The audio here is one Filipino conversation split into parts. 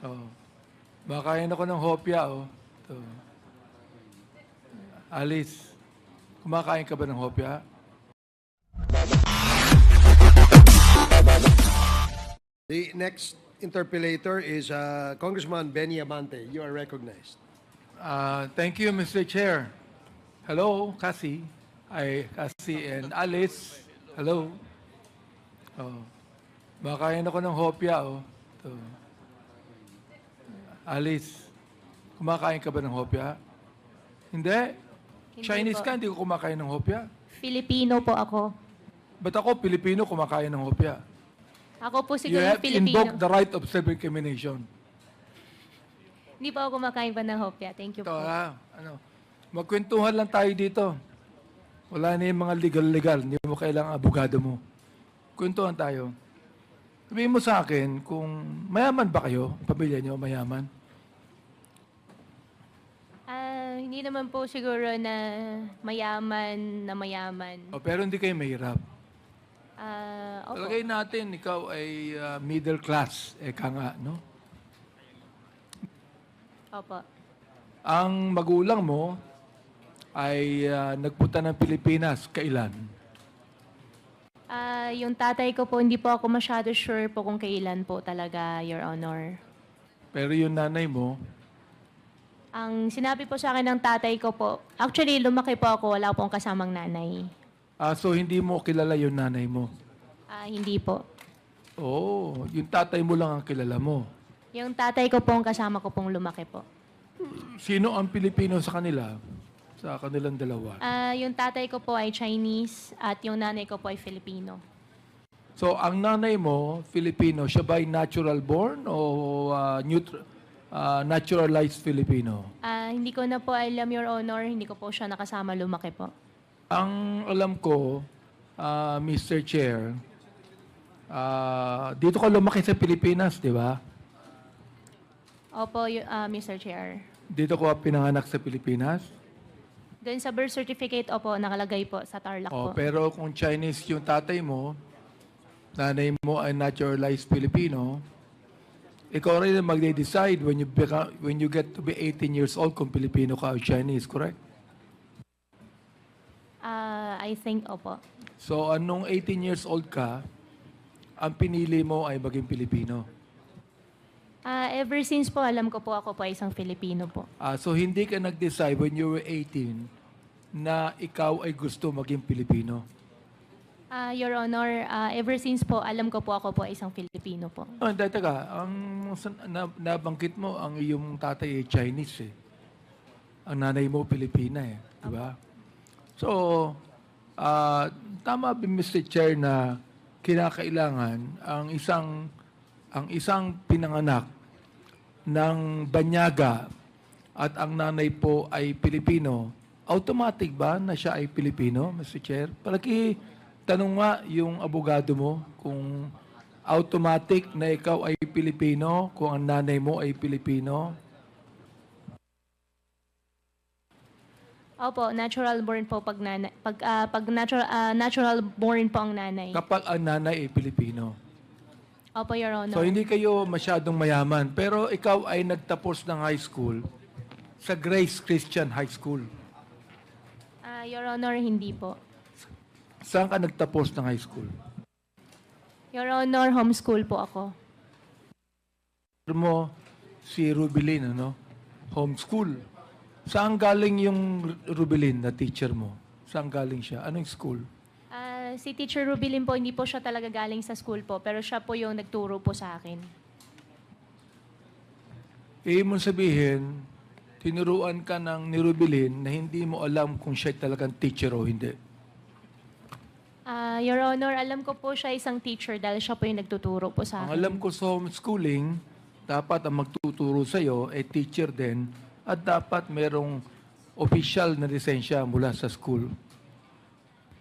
Oh. Makain ako ng hopya, oh. Ito. Alice, kumakain ka ba ng hopya? The next interpellator is uh, Congressman Benny Amante. You are recognized. Uh, thank you, Mr. Chair. Hello, Cassie. Hi, Cassie and Alice. Hello. Oh. Makain ako ng hopya, oh. Ito. Alice, kumakain ka ba ng hopya? Hindi. Hindi Chinese po. ka, hindi ko kumakain ng hopya. Filipino po ako. Ba't ako, Pilipino, kumakain ng hopya? Ako po You siguro have Filipino. invoked the right of self-incrimination. Hindi po ako kumakain pa ng hopya. Thank you Ito, po. ah, ano, magkwentuhan lang tayo dito. Wala na yung mga legal-legal. Hindi mo kailangan abogado mo. Kwentuhan tayo. Sabihin mo sa akin kung mayaman ba kayo, pamilya niyo mayaman? Ah, hindi naman po siguro na mayaman na mayaman. O, pero hindi kayo mahirap. Ah, opo. Talagay natin, ikaw ay ah, middle class. Eka nga, no? Opo. Ang magulang mo ay ah, nagpunta ng Pilipinas. Kailan? Ah, yung tatay ko po, hindi po ako masyado sure po kung kailan po talaga, Your Honor. Pero yung nanay mo, Ang sinabi po sa akin ng tatay ko po, actually lumaki po ako, wala pong kasamang nanay. ah, so hindi mo kilala yung nanay mo. Ah, hindi po. Oo, yung tatay mo lang ang kilala mo. Yung tatay ko po, ang kasama ko pong lumaki po. Sino ang Pilipino sa kanila? Sa kanilang dalawa. Ah, yung tatay ko po ay Chinese at yung nanay ko po ay Filipino. So, ang nanay mo, Filipino, siya ba ay natural born o ah, neutr- ah, naturalized Filipino? Ah, hindi ko na po alam, Your Honor. Hindi ko po siya nakasama lumaki po. Ang alam ko, ah, Mr. Chair, ah, dito ka lumaki sa Pilipinas, di ba? Opo, y- ah, Mr. Chair. Dito ka pinanganak sa Pilipinas? Doon sa birth certificate, opo, nakalagay po sa Tarlac Oh, po. pero kung Chinese yung tatay mo, nanay mo ay naturalized Filipino, ikaw rin ang magde-decide when you become, when you get to be 18 years old kung Filipino ka o Chinese, correct? Ah, I think, opo. So, anong 18 years old ka, ang pinili mo ay maging Pilipino. Ah, ever since po, alam ko po ako po ay isang Filipino po. Ah, so, hindi ka nag-decide when you were 18 na ikaw ay gusto maging Pilipino. Ah, Your Honor, ah, ever since po, alam ko po ako po ay isang Filipino po. Oh, hindi, teka. Ang san- na, nabanggit mo, ang iyong tatay ay Chinese eh. Ang nanay mo, Pilipina eh. Di ba? So, ah, tama ba, Mr. Chair, na kinakailangan ang isang ang isang pinanganak ng banyaga at ang nanay po ay Pilipino, automatic ba na siya ay Pilipino, Mr. Chair? Palagi tanong nga yung abogado mo kung automatic na ikaw ay Pilipino, kung ang nanay mo ay Pilipino. Opo, natural born po pag, nana, pag, ah, pag natural, ah, natural born po ang nanay. Kapag ang nanay ay Pilipino. Opo, Your Honor. So hindi kayo masyadong mayaman, pero ikaw ay nagtapos ng high school sa Grace Christian High School. Ah, Your Honor, hindi po. Saan ka nagtapos ng high school? Your Honor, homeschool po ako. Mo si Rubilin, ano? Homeschool. Saan galing yung Rubilin na teacher mo? Saan galing siya? Anong school? Ah, si Teacher Rubilin po, hindi po siya talaga galing sa school po, pero siya po yung nagturo po sa akin. Ibig mong sabihin, tinuruan ka ng ni Rubilin na hindi mo alam kung siya talagang teacher o hindi. Ah, Your Honor, alam ko po siya isang teacher dahil siya po yung nagtuturo po sa Ang akin. alam ko sa homeschooling, dapat ang magtuturo sa iyo ay teacher din at dapat merong official na lisensya mula sa school.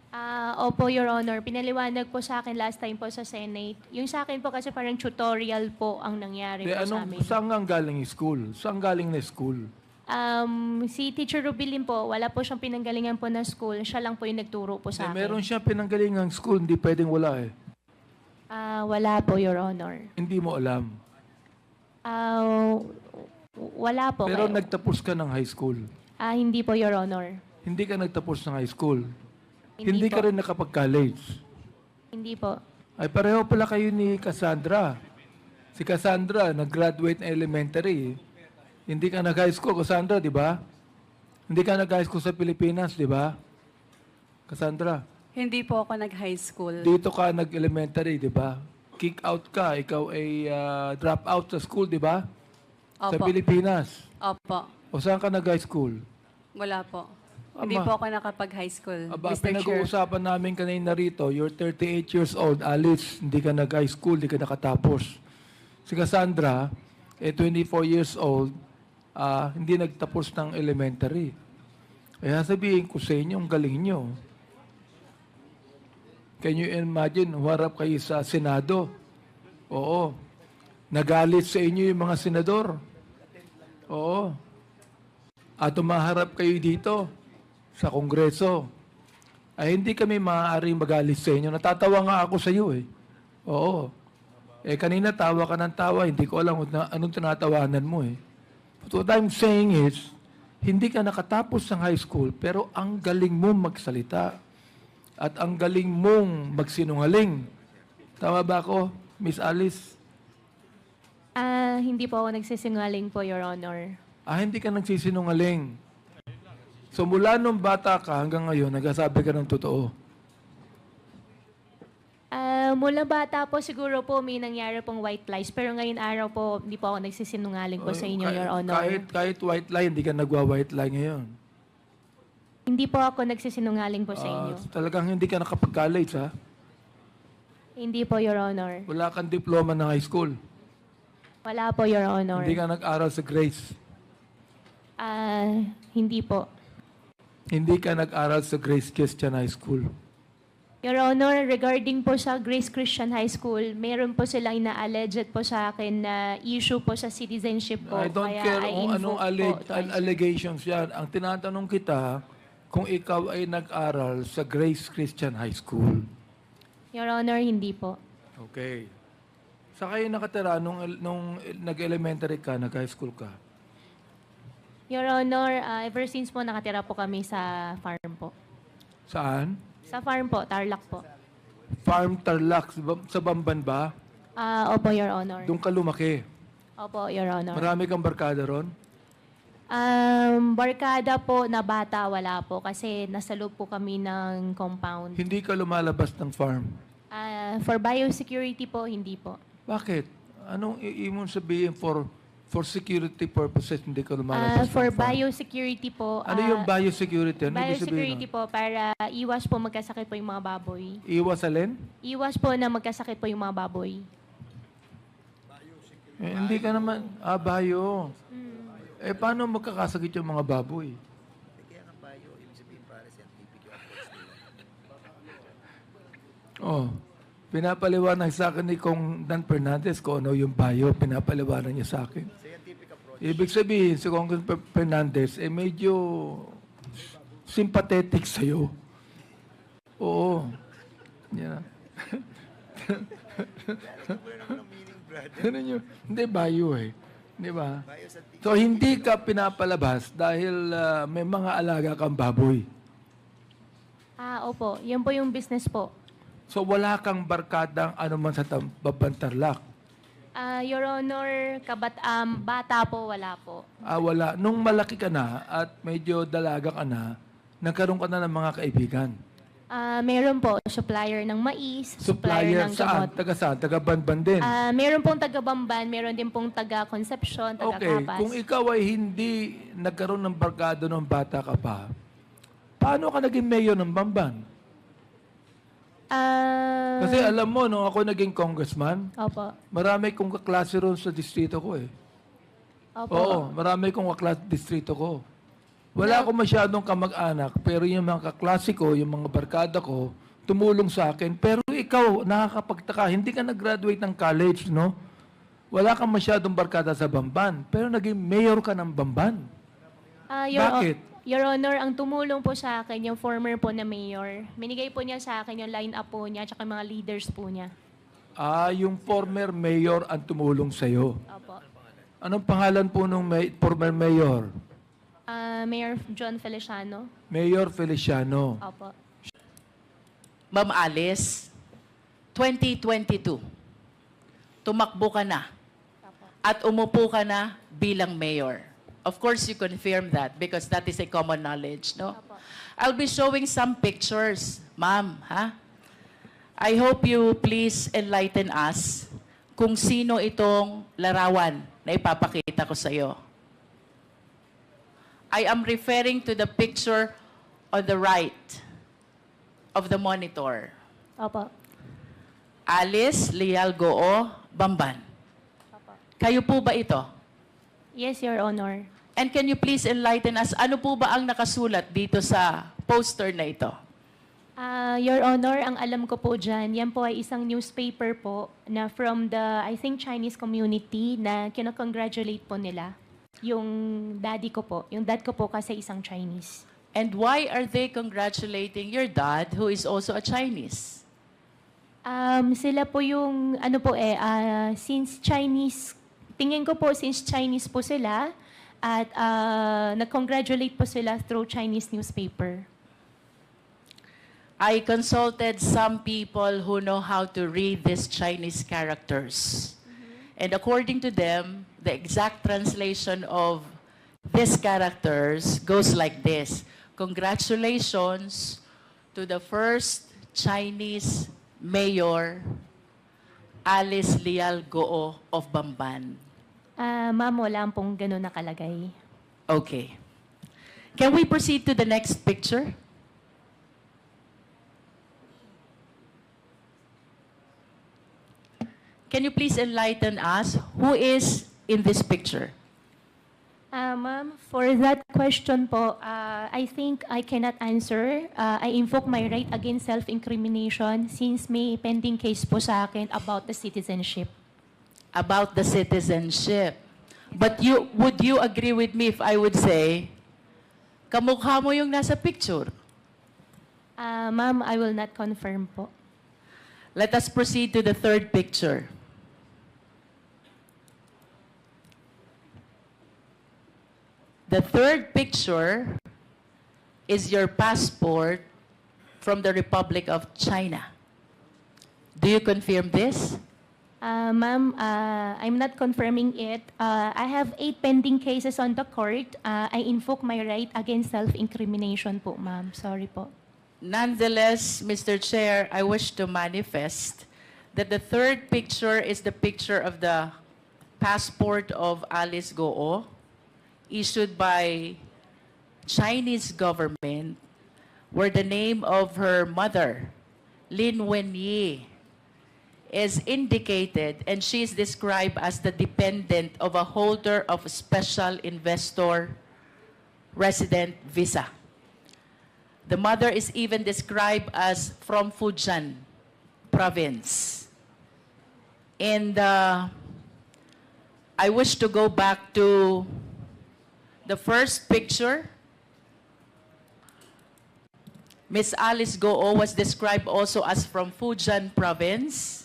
Ah, opo, Your Honor. Pinaliwanag po sa akin last time po sa Senate. Yung sa akin po kasi parang tutorial po ang nangyari Di, po sa anong, amin. saan nga galing school? Saan galing na school? Um, si Teacher Rubilin po, wala po siyang pinanggalingan po na school. Siya lang po yung nagturo po Eh, sa akin. meron siya pinanggalingang school, hindi pwedeng wala eh. Ah, wala po, Your Honor. Hindi mo alam. Ah, wala po. Pero kayo. nagtapos ka ng high school. Ah, hindi po, Your Honor. Hindi ka nagtapos ng high school. Hindi Hindi, po. ka rin nakapag-college. Hindi po. Ay pareho pala kayo ni Cassandra. Si Cassandra, nag-graduate na elementary. Hindi ka nag-high school, Cassandra, di ba? Hindi ka nag-high school sa Pilipinas, di ba? Cassandra, Hindi po ako nag-high school. dito ka nag-elementary, di ba? Kick out ka, ikaw ay ah, drop out sa school, di ba? Sa Opo. Pilipinas. Opo. O saan ka nag-high school? Wala po. Hindi po ako nakapag-high school, Aba, Mr. Chair. pinag-uusapan namin kanina rito, you're 38 years old, Alice, hindi ka nag-high school, hindi ka nakatapos. Si Cassandra, eh 24 years old, ah, hindi nagtapos ng elementary. Kaya sabihin ko sa inyo, ang galing nyo. Can you imagine, huwarap kayo sa Senado? Oo. Nagalit sa inyo yung mga senador. Oo. At umaharap kayo dito sa Kongreso. Ay hindi kami maaaring magalit sa inyo. Natatawa nga ako sa iyo eh. Oo. Eh kanina tawa ka ng tawa, hindi ko alam na, anong tinatawanan mo eh. But what I'm saying is, hindi ka nakatapos ng high school, pero ang galing mo magsalita. At ang galing mong magsinungaling. Tama ba ako, Miss Alice? Ah, hindi po ako nagsisingaling po, Your Honor. Ah, hindi ka nagsisinungaling. So mula nung bata ka hanggang ngayon, nagsasabi ka ng totoo. Ah, mula bata po siguro po may nangyari pong white lies. Pero ngayon araw po, hindi po ako nagsisinungaling po sa inyo, Kahit- Your Honor. Kahit, kahit white lie, hindi ka nagwa-white lie ngayon. Hindi po ako nagsisinungaling po sa Ah, inyo. talagang hindi ka nakapag-college, ha? Hindi po, Your Honor. Wala kang diploma ng high school. Wala po, Your Honor. Hindi ka nag-aral sa Grace. Ah, hindi po. Hindi ka nag-aral sa Grace Christian High School. Your Honor, regarding po sa Grace Christian High School, meron po silang ina-alleged po sa akin na issue po sa citizenship po. I don't Kaya care I kung anong alleg- al- allegations yan. Ang tinatanong kita, kung ikaw ay nag-aral sa Grace Christian High School. Your Honor, hindi po. Okay. Sa kayo nakatira nung, nung nag-elementary ka, nag-high school ka? Your Honor, ah, ever since po nakatira po kami sa farm po. Saan? Sa farm po, Tarlac po. Farm Tarlac, sa Bam- sa Bamban ba? Ah, opo, Your Honor. Doon ka lumaki. Opo, Your Honor. Marami kang barkada ron? Um, barkada po na bata, wala po. Kasi nasa loob po kami ng compound. Hindi ka lumalabas ng farm. Ah, for biosecurity po, hindi po. Bakit? Anong iimon sabihin for for security purposes hindi Ah, lumalabas for ng farm? biosecurity po, Ano ah, yung biosecurity? Ano ibig sabihin biosecurity nun? po para iwas po magkasakit po yung mga baboy. Iwas alin? Iwas po na magkasakit po yung mga baboy. Eh, hindi ka naman, ah, bio. Eh, paano magkakasakit yung mga baboy? Oh, pinapaliwanag sa akin ni Kong Dan Fernandez kung ano yung bio, pinapaliwanag niya sa akin. Ibig sabihin, si Kong Dan Fernandez, eh medyo sympathetic sa'yo. Oo. Yeah. Ano yun? Hindi, bio eh. Di ba? So, hindi ka pinapalabas dahil ah, may mga alaga kang baboy. Ah, opo. Yan po yung business po. So, wala kang barkadang ano man sa tam- Babantarlak. Ah, Your Honor, kabat um, bata po, wala po. Ah, wala. Nung malaki ka na at medyo dalaga ka na, nagkaroon ka na ng mga kaibigan. Ah, meron po supplier ng mais, supplier, Supplier ng saan? gamot. Taga saan? Taga Banban din. Ah, meron pong taga Bamban, meron din pong taga Concepcion, taga Okay, Capas. kung ikaw ay hindi nagkaroon ng barkado nung bata ka pa, paano ka naging mayor ng Bamban? Ah, Kasi alam mo, nung ako naging congressman, opo. marami kong kaklase ron sa distrito ko eh. Opo. Oo, marami kong kaklase sa distrito ko. Wala akong masyadong kamag-anak, pero yung mga kaklase ko, yung mga barkada ko, tumulong sa akin. Pero ikaw, nakakapagtaka, hindi ka nag-graduate ng college, no? Wala kang masyadong barkada sa Bamban, pero naging mayor ka ng Bamban. Ah, Your, Bakit? Your Honor, ang tumulong po sa akin, yung former po na mayor, minigay po niya sa akin yung line-up po niya, yung mga leaders po niya. Ah, yung former mayor ang tumulong sa'yo. Opo. Anong pangalan po nung may, former mayor? Ah, Mayor John Feliciano. Mayor Feliciano. Opo. Ma'am Alice, 2022, tumakbo ka na at umupo ka na bilang mayor. Of course, you confirm that because that is a common knowledge, no? Opo. I'll be showing some pictures, ma'am, ha? I hope you please enlighten us kung sino itong larawan na ipapakita ko sa iyo. I am referring to the picture on the right of the monitor. Opo. Alice Leal Goo Bamban. Opo. Kayo po ba ito? Yes, Your Honor. And can you please enlighten us, ano po ba ang nakasulat dito sa poster na ito? Ah, Your Honor, ang alam ko po dyan, yan po ay isang newspaper po na from the, I think, Chinese community na kinakongratulate po nila. Yung daddy ko po. Yung dad ko po kasi isang Chinese. And why are they congratulating your dad who is also a Chinese? Um, sila po yung, ano po eh, ah, since Chinese, tingin ko po since Chinese po sila, at ah, nag-congratulate po sila through Chinese newspaper. I consulted some people who know how to read these Chinese characters. And according to them, the exact translation of these characters goes like this. Congratulations to the first Chinese mayor, Alice Lial Goo of Bamban. Ah, ma'am, wala pong ganun nakalagay. Okay. Can we proceed to the next picture? Can you please enlighten us who is in this picture? Ah, ma'am, for that question po, ah, I think I cannot answer. Ah, I invoke my right against self-incrimination since may pending case po sa akin about the citizenship. About the citizenship. But you would you agree with me if I would say kamukha mo yung nasa picture? Ah, ma'am, I will not confirm po. Let us proceed to the third picture. The third picture is your passport from the Republic of China. Do you confirm this? Ah, ma'am, ah, I'm not confirming it. Ah, I have eight pending cases on the court. Ah, I invoke my right against self-incrimination po, ma'am. Sorry po. Nonetheless, Mr. Chair, I wish to manifest that the third picture is the picture of the passport of Alice Goo, issued by Chinese government, where the name of her mother, Lin Wenyi, is indicated and she is described as the dependent of a holder of a special investor resident visa. The mother is even described as from Fujian province. And uh, I wish to go back to the first picture. Miss Alice Goo was described also as from Fujian province.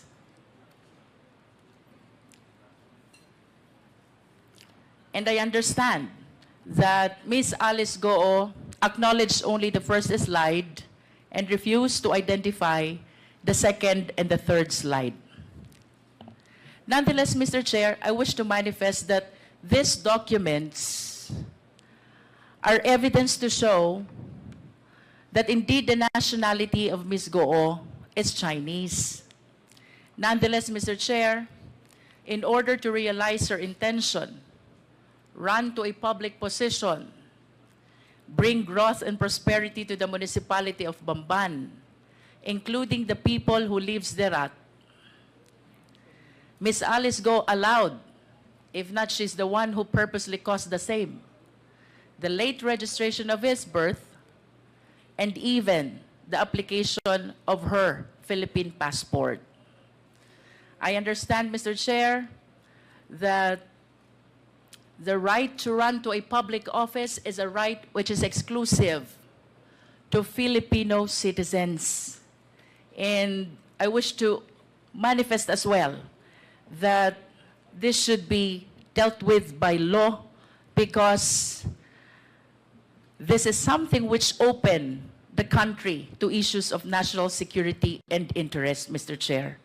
And I understand that Ms. Alice Goo acknowledged only the first slide and refused to identify the second and the third slide. Nonetheless, Mr. Chair, I wish to manifest that these documents are evidence to show that indeed the nationality of Ms. Goo is Chinese. Nonetheless, Mr. Chair, in order to realize her intention, run to a public position, bring growth and prosperity to the municipality of Bamban, including the people who lives thereat. Miss Alice Go allowed, if not she's the one who purposely caused the same, the late registration of his birth, and even the application of her Philippine passport. I understand, Mr. Chair, that the right to run to a public office is a right which is exclusive to Filipino citizens. And I wish to manifest as well that this should be dealt with by law because this is something which open the country to issues of national security and interest, Mr. Chair.